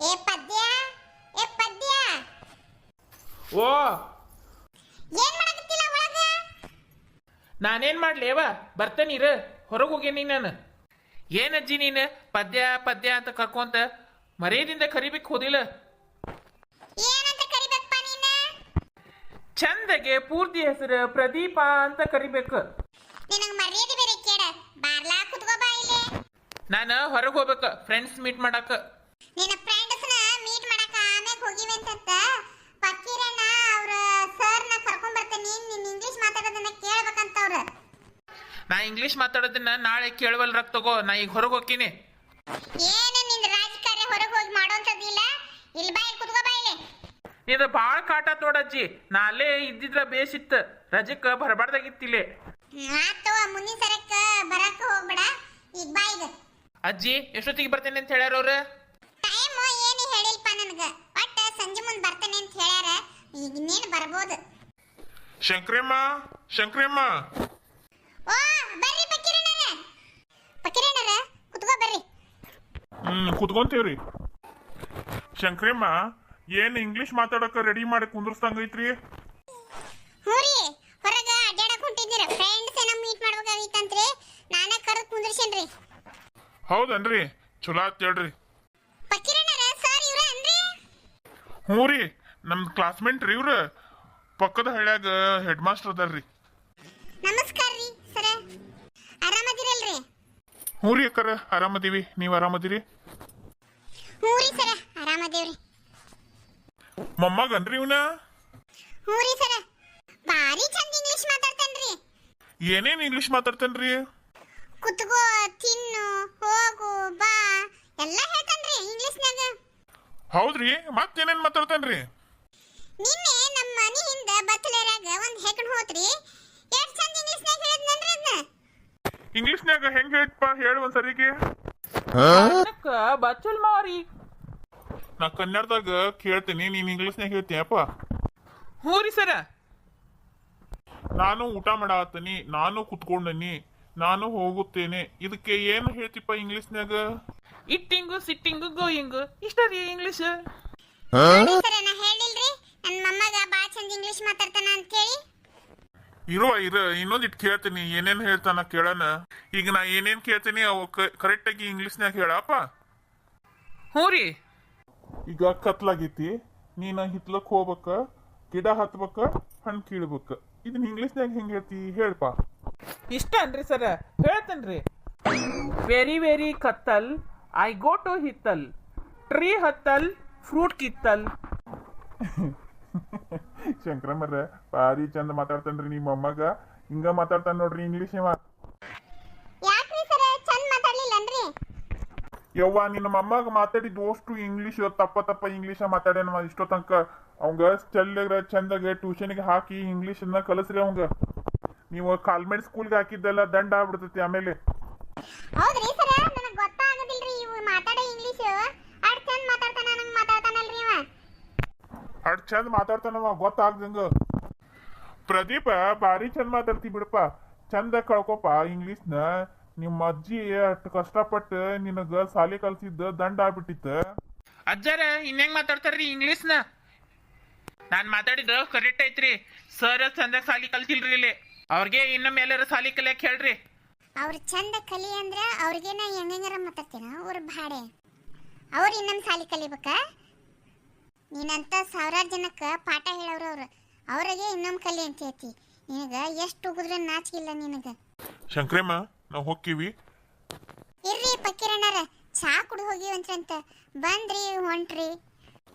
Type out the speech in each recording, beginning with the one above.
ಏ ಪದ್ಯ ಏ ಪದ್ಯ. ಓ. ಏನ್ ಮಾಡಕತ್ತಿಲ್ಲ ಒಳಗ? ನಾನೇನ್ ಮಾಡ್ಲೇವ ಬರ್ತೇನಿರ ಹೊರಗೆ ಹೋಗೇನಿ ನಾನು ಏನಜ್ಜಿ ನೀನು ಪದ್ಯ ಪದ್ಯ ಅಂತ ಕರ್ಕೊಂತ ಮರೆಯದಿಂದ ಕರಿಬೇಕು ಹೋದಿಲ್ಲ. ಏನಂತ ಕರಿಬೇಕಪ್ಪ ನೀನ? ಚಂದಗೆ ಪೂರ್ತಿ ಹೆಸರು ಪ್ರದೀಪ ಅಂತ ಕರಿಬೇಕು. ನಿನಗ್ ಮರ್ಯಾದೆ ಬೇರೆ ಕೇಳ ಬಾರ್ಲಾ ಕುತ್ಕೋ ಬಾ ಇಲ್ಲಿ. ನಾನು ಹೊರಗೆ ಹೋಗ್ಬೇಕು ಫ್ರೆಂಡ್ಸ್ ಮೀಟ್ ಮಾಡಕ್ಕೆ ನಿನ್ನ ಹೋಗಿವಿ ಅಂತಂತ ಪಕ್ಕೀರಣ್ಣ ಅವ್ರ ಸರ್ನ ಕರ್ಕೊಂಡ್ ಬರ್ತಾನೆ. ನೀನ್ ಇಂಗ್ಲಿಷ್ ಮಾತಾಡೋದನ್ನ ಕೇಳ್ಬೇಕಂತ ಅವ್ರ ನಾ ಇಂಗ್ಲಿಷ್ ಮಾತಾಡೋದನ್ನ ನಾಳೆ ಕೇಳವಲ್ರಕ್ ತಗೋ. ನಾ ಈಗ ಹೊರಗೆ ಹೋಗ್ತೀನಿ. ಏನು ನಿನ್ ರಾಜಕಾರ್ಯ ಹೊರಗೆ ಹೋಗಿ ಮಾಡೋಂಥದ್ದಿಲ್ಲ ಇಲ್ಲಿ? ಬಾ ಇಲ್ಲಿ ಕುತ್ಕೋ ಬಾ ಇಲ್ಲಿ. ಇದು ಭಾಳ ಕಾಟ ನೋಡಜ್ಜಿ ನಾ ಅಲ್ಲೇ ಇದ್ದಿದ್ರ ಬೇಸಿತ್ತು. ರಜಕ್ಕೆ ಬರಬಾರ್ದಾಗಿತ್ತಿಲ್ಲೇ ಆತು ಮುಂದಿನ ಸರಕ್ಕ ಬರಕ ಹೋಗ್ಬೇಡ. ಈಗ ಬಾ ಈಗ. ಅಜ್ಜಿ ಎಷ್ಟೊತ್ತಿಗೆ ಬರ್ತೇನೆ ಅಂತ ಹೇಳ್ಯಾರ ಅವ್ರು ಟೈಮ್ ಏನು ಹೇಳಿಲ್ಪ ನನಗ ಒಟ್ಟ ಸಂಜೆ ಮುಂದೆ ಬರ್ತಾನೆ ಅಂತ ಹೇಳ್ಯಾರ ಈಗ ಇನ್ನೇನು ಬರ್ಬೋದು? ಶಂಕ್ರಮ್ಮ ಶಂಕ್ರಮ್ಮ. ಓ ಬರ್ರಿ ಪಕ್ಕಿರಣ್ಣರ. ಪಕ್ಕಿರಣ್ಣರ ಕುತ್ಕೋ ಬರ್ರಿ. ಹ್ಮ್ ಕುತ್ಕೊಂತೀವ್ರಿ. ಶಂಕ್ರಮ್ಮ ಏನ್ ಇಂಗ್ಲಿಷ್ ಮಾತಾಡಕ ರೆಡಿ ಮಾಡಿ ಕುಂದ್ರಸ್ತಂಗೈತ್ರಿ ಹ್ಞೂ ರೀ ಹೊರಗ ಅಡ್ಡಾಡಕ್ ಹೊಂಟಿದ್ದೀರ. ಫ್ರೆಂಡ್ಸ್ ಏನ ಮೀಟ್ ಮಾಡ್ಬೇಕಾಗಿತ್ತಂತ್ರಿ. ನಾನೇ ಕರೆದು ಕುಂದ್ರಿಸೇನ್ರಿ ಹೌದನ್ರಿ? ಚಲೋ ಆತ್ ಹೇಳ್ರಿ ಪಕ್ಕಿರಣ್ಣರ ಸರ್ ಇವ್ರ ಅನ್ರಿ ಹ್ಞೂ ರೀ ನಮ್ ಕ್ಲಾಸ್ಮೇಟ್ ರೀ ಇವ್ರು. ಪಕ್ಕದ ಹಳ್ಳ್ಯಾಗ ಹೆಡ್ ಮಾಸ್ಟರ್ ಅದಾರ್ರಿ ನಮಸ್ಕಾರ ರೀ ಸರ ಆರಾಮದಿರಲ್ರಿ? ಹ್ಞೂ ರೀ ಅಕ್ಕರ ಆರಾಮದೀವಿ. ನೀವ್ ಆರಾಮದಿರಿ? ಹ್ಞೂ ರೀ ಸರ ಆರಾಮದೇವ್ರಿ. ಮೊಮ್ಮಗನ್ರಿ ಇವನ? ಹ್ಞೂ ರೀ ಸರ ಭಾರಿ ಚಂದ ಇಂಗ್ಲಿಷ್ ಮಾತಾಡ್ತಾನ್ರಿ. ಏನೇನ್ ಇಂಗ್ಲಿಷ್ ಮಾತಾಡ್ತೇನ್ರಿ? ಕುತ್ಕೋ ತಿನ್ನು ಹೋಗು ಬಾ ಎಲ್ಲ ಹೇಳ್ತಾನ್ರಿ. ಹೌದ್ರಿ ಮತ್ತೇನೇನ್ ಮಾತಾಡ್ತೇನ್ರಿ? ನಿನ್ನೆ ನಮ್ಮ ಮನಿ ಹಿಂದ ಬತ್ತಲೇರಾಗ ಒಂದ್ ಹೆಕಣ್ ಹೋತ್ರಿ. ಎಷ್ಟ್ ಚಂದ ಇಂಗ್ಲಿಷ್ನಾಗ ಹೇಳಿದ್ನನ್ರಿ ಇಂಗ್ಲಿಷ್ ಇಂಗ್ಲಿಷ್ನ್ಯಾಗ ಹೆಂಗ್ ಹೇಳ್ತಪ್ಪ ಹೇಳು ಒಂದ್ಸರಿಗೆ. ಅದಕ್ಕ ಬಚ್ಚಲ್ ಮಾರಿ ನಾ ಕನ್ನಡದಾಗ ಕೇಳ್ತೀನಿ ನೀನ್ ಇಂಗ್ಲಿಷ್ನ್ಯಾಗ ಹೇಳ್ತೀಯಪ್ಪ? ಹ್ಞೂ ರೀ ಸರ. ನಾನು ಊಟ ಮಾಡಾತೀನಿ ನಾನು ಕುತ್ಕೊಂಡನಿ ನಾನು ಹೋಗುತ್ತೇನೆ. ಇದಕ್ಕೆ ಏನು ಹೇಳ್ತಿಪ್ಪ ಇಂಗ್ಲಿಷ್ನ್ಯಾಗ ಇಟ್ಟಿಂಗು ಸಿಟ್ಟಿಂಗು ಗೋಯಿಂಗು. ಇಷ್ಟ ರೀ ಇಂಗ್ಲಿಷ್ ನಾ ಹೇಳಿಲ್ರಿ. ನನ್ನ ಮೊಮ್ಮಗ ಬಾ ಚಂದ ಇಂಗ್ಲಿಷ್ ಮಾತಾಡ್ತಾನ ಅಂತ ಹೇಳಿ ಇರುವ ಇರ ಇನ್ನೊಂದಿಟ್ ಕೇಳ್ತೀನಿ. ಏನೇನ್ ಹೇಳ್ತಾನ ಕೇಳೋಣ. ಈಗ ನಾ ಏನೇನ್ ಕೇಳ್ತೀನಿ ಅವು ಕರೆಕ್ಟ್ ಆಗಿ ಇಂಗ್ಲಿಷ್ನ್ಯಾಗ ಹೇಳಪ್ಪ. ಹ್ಞೂ ರೀ. ಈಗ ಕತ್ಲಾಗೈತಿ. ನೀನ ಹಿತ್ಲಕ್ ಹೋಗ್ಬೇಕ ಗಿಡ ಹತ್ಬೇಕ ಹಣ್ಣು ಕೀಳ್ಬೇಕ. ಇದನ್ನ ಇಂಗ್ಲಿಷ್ನ್ಯಾಗ ಹೆಂಗ್ ಹೇಳ್ತಿ ಹೇಳ್ಪ. ಇಷ್ಟ ಅನ್ರಿ ಸರ. ಹೇಳ್ತೇನ್ರಿ. ವೆರಿ ವೆರಿ ಕತ್ತಲ್ ಐ ಗೋ ಟು ಹಿತ್ತಲ್. ಟ್ರೀ ಹತ್ತಲ್ ಫ್ರೂಟ್ ಕಿತ್ತಲ್. ಶಂಕರಮ್ಮರ ಭಾರಿ ಚಂದ ಮಾತಾಡ್ತಾನ್ರಿ ನಿಮ್ಮ ಅಮ್ಮಗ ಹಿಂಗ ಮಾತಾಡ್ತಾನ ನೋಡ್ರಿ ಇಂಗ್ಲಿಷ್ ಇವ ಯಾಕ್ರಿ ಸರ ಚಂದ ಮಾತಾಡ್ಲಿಲ್ಲನ್ರಿ? ಯವ್ವ ನಿನ್ನ ಮೊಮ್ಮಗ ಮಾತಾಡಿದ ದೋಸ್ತು ಇಂಗ್ಲಿಷ್ ತಪ್ಪ ತಪ್ಪ ಇಂಗ್ಲಿಷ್ ಮಾತಾಡ್ಯಾನ ಇಷ್ಟೋ ತನಕ ಅವಂಗ ಚಂದಗೆ ಟ್ಯೂಷನಿಗೆ ಟ್ಯೂಷನ್ಗೆ ಹಾಕಿ ಇಂಗ್ಲಿಷ್ ಅನ್ನ ಕಲಸ್ರಿ ಅವಂಗ. ನೀವು ಕಾಲ್ಮೆಂಟ್ ಸ್ಕೂಲ್ಗೆ ಹಾಕಿದ್ದೆಲ್ಲ ದಂಡ ಆಗ್ಬಿಡ್ತೈತಿ ಆಮೇಲೆ. ಹೌದ್ರಿ ಸರ ಮಾತಾಡೋ ಇಂಗ್ಲಿಷ್ ಅಡ್ ಚಂದ ಮಾತಾಡ್ತಾನ ನಂಗ್ ಮಾತಾಡ್ತಾನಲ್ರಿ ಇವ. ಅಡ್ ಚಂದ ಮಾತಾಡ್ತಾನವ ಗೊತ್ತಾಗ್ದಂಗ. ಪ್ರದೀಪ ಭಾರಿ ಚಂದ ಮಾತಾಡ್ತಿ ಬಿಡಪ್ಪ. ಚಂದ ಕಳ್ಕೊಪ ಇಂಗ್ಲಿಷ್ನ ನಿಮ್ಮ ಅಜ್ಜಿ ಅಷ್ಟು ಕಷ್ಟಪಟ್ಟು ನಿನಗ ಸಾಲಿ ಕಲ್ಸಿದ್ದ ದಂಡ ಆಗ್ಬಿಟ್ಟಿತ್ತ. ಅಜ್ಜಾರ ಇನ್ನೆಂಗ್ ಮಾತಾಡ್ತಾರ್ರಿ ಇಂಗ್ಲಿಷ್ನ ನಾನ್ ಮಾತಾಡಿದ್ರ ಕರೆಕ್ಟ್ ಐತ್ರಿ. ಸರ್ ಚಂದ ಸಾಲಿ ಕಲ್ತಿಲ್ರಿ ಇಲ್ಲಿ. ಅವ್ರಿಗೆ ಇನ್ನೊಮ್ಮೆ ಎಲ್ಲರೂ ಸಾಲಿ ಕಲಿಯಕ್ ಹೇಳ್ರಿ. ಅವ್ರ ಚಂದ ಕಲಿ ಅಂದ್ರ ಅವ್ರಿಗೆ ನಾ ಹೆಂಗಂಗಾರ ಮಾತಾಡ್ತೀನ ಅವ್ರ ಭಾಡೆ. ಅವ್ರ ಇನ್ನೊಂದು ಸಾಲಿ ಕಲಿಬೇಕ. ನೀನಂತ ಸಾವಿರಾರು ಜನಕ್ಕ ಪಾಠ ಹೇಳೋರು ಅವ್ರು. ಅವ್ರಿಗೆ ಇನ್ನೊಂದು ಕಲಿ ಅಂತ ಹೇಳ್ತಿ. ನಿನಗ ಎಷ್ಟು ಉಗಿದ್ರೆ ನಾಚಿಕಿಲ್ಲ ನಿನಗ. ಶಂಕ್ರಮ್ಮ ನಾವು ಹೋಗ್ತೀವಿ. ಇರ್ರಿ ಪಕ್ಕಿರಣ್ಣರ ಚಾ ಕುಡ್ ಅಂತ ಬಂದ್ರಿ ಹೊಂಟ್ರಿ.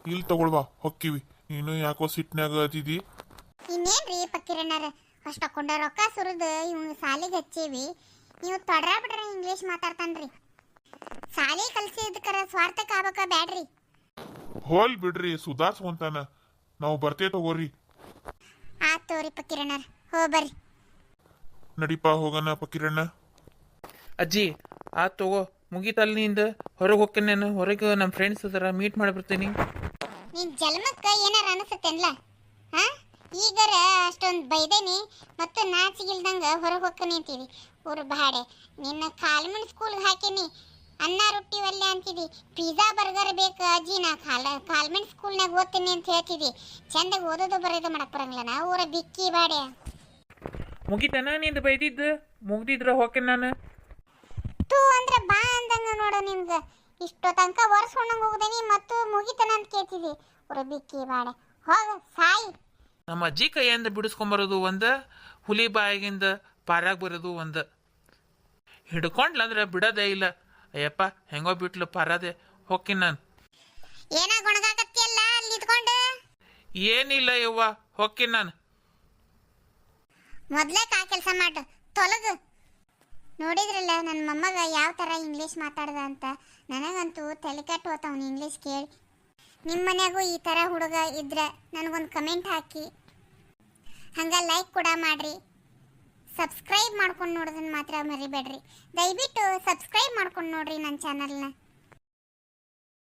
ಇಲ್ಲಿ ತಗೊಳ್ವಾ ಹೊಕ್ಕಿವಿ ನೀನು ಯಾಕೋ ಸಿಟ್ನಾಗ ಅದಿದಿ? ಇನ್ನೇನ್ರಿ ಪಕ್ಕಿರಣ್ಣರ ಅಷ್ಟು ರೊಕ್ಕ ಸುರಿದು ಇವ್ನ ಸಾಲಿಗೆ ಹಚ್ಚೀವಿ. ನೀವು ತೊಡ್ರ ಬಿಡ್ರಿ ಇಂಗ್ಲೀಷ್ ಮಾತಾಡ್ತಾನ್ರಿ. ಸಾಲಿ ಕಲ್ಸಿದ್ಕರ ಸ್ವಾರ್ಥಕ್ಕೆ ಆಗಕ ಬ್ಯಾಡ್ರಿ. ಹೋಲ್ ಬಿಡ್ರಿ ಸುಧಾರ್ಸ್ಕೊಂತಾನ ನಾವು ಬರ್ತೇ ತಗೋರಿ. ಆತ್ ತೋರಿ ಪಕ್ಕಿರಣ್ಣರ ಹೋ ಬರ್ರಿ. ನಡಿಪ ಹೋಗೋಣ ಪಕ್ಕಿರಣ್ಣ ಅಜ್ಜಿ ಆ ತಗೋ ಮುಗಿತಲ್ಲಿಂದ ಹೊರಗೆ ಹೋಗ್ತೇನೆ ನಾನು? ಹೊರಗೆ ನಮ್ಮ ಫ್ರೆಂಡ್ಸ್ ಅದರ ಮೀಟ್ ಮಾಡಿಬಿಡ್ತೀನಿ. ನಿನ್ ಜನ್ಮಕ್ಕ ಏನಾರ ಅನಿಸುತ್ತೇನ್ಲ? ಹಾ? ಈಗರ ಅಷ್ಟೊಂದು ಬೈದೇನಿ ಮತ್ತು ನಾಚಿಗಿಲ್ದಂಗೆ ಹೊರಗೆ ಹೋಗ್ಕನಿ ಅಂತೀವಿ. ಊರು ಬಾಡೆ ನಿನ್ನ ಕಾಲ್ಮಣ್ ಸ್ಕೂಲ್ಗೆ ಹಾಕೀನಿ ಅನ್ನ ರೊಟ್ಟಿ ಒಲ್ಲೆ ಅಂತಿದಿ. ಪಿಜ್ಜಾ ಬರ್ಗರ್ ಬೇಕು ಅಜ್ಜಿ ನಾ ಕಾಲ ಕಾಲ್ಮೆಂಟ್ ಸ್ಕೂಲ್ನಾಗ ಓದ್ತೀನಿ ಅಂತ ಹೇಳ್ತಿದಿ. ಚಂದಾಗ ಓದೋದು ಬರೋದು ಮಾಡಕ್ ಬರಂಗಿಲ್ಲ ನಾ ಊರ ಬಿಕ್ಕಿ ಬಾಡೆ. ಮುಗಿತನ ನಿಂದು ಬೈದಿದ್ದು? ಮುಗ್ದಿದ್ರ ಹೋಕೆ ನಾನು. ತೂ ಅಂದ್ರೆ ಬಾ ಅಂದಂಗ ನೋಡು ನಿಮ್ಗೆ ಇಷ್ಟೋ ತನಕ ಒರೆಸ್ಕೊಂಡಂಗೆ ಹೋಗ್ದೇನಿ ಮತ್ತು ಮುಗಿತನ ಅಂತ ಕೇಳ್ತಿದಿ. ಊರ ಬಿಕ್ಕಿ ಬಾಡೆ. ಹೋಗ ಸಾಯಿ. ನಮ್ಮ ಅಜ್ಜಿ ಕೈಯಿಂದ ಬಿಡಿಸ್ಕೊಂಬರೋದು ಒಂದು ಹುಲಿ ಬಾಯಿಗಿಂದ ಪಾರಾಗಿ ಬರೋದು ಒಂದು. ಹಿಡ್ಕೊಂಡ್ಲಂದ್ರೆ ಬಿಡೋದೇ ಇಲ್ಲ. ಅಯ್ಯಪ್ಪ ಹೆಂಗೋ ಬಿಟ್ಲು ಪಾರಾದೆ ಹೊಕ್ಕಿನ ನಾನು. ಏನಿಲ್ಲ ಯವ್ವ ಹೊಕ್ಕಿನ ನಾನು. ಮೊದ್ಲೇ ಕಾ ಕೆಲಸ ಮಾಡು ತೊಲಗು. ನೋಡಿದ್ರಲ್ಲ ನನ್ನ ಮೊಮ್ಮಗ ಯಾವ ಥರ ಇಂಗ್ಲೀಷ್ ಮಾತಾಡ್ದ ಅಂತ? ನನಗಂತೂ ತಲೆ ಕೆಟ್ಟು ಹೋತವ್ನು ಇಂಗ್ಲೀಷ್ ಕೇಳಿ. ನಿಮ್ಮ ಮನೆಗೂ ಈ ಥರ ಹುಡುಗ ಇದ್ರೆ ನನಗೊಂದು ಕಮೆಂಟ್ ಹಾಕಿ. ಹಂಗೆ ಲೈಕ್ ಕೂಡ ಮಾಡಿರಿ. ಸಬ್ಸ್ಕ್ರೈಬ್ ಮಾಡ್ಕೊಂಡು ನೋಡೋದನ್ನ ಮಾತ್ರ ಮರಿಬೇಡ್ರಿ. ದಯವಿಟ್ಟು ಸಬ್ಸ್ಕ್ರೈಬ್ ಮಾಡ್ಕೊಂಡು ನೋಡ್ರಿ ನನ್ನ ಚಾನಲ್ನ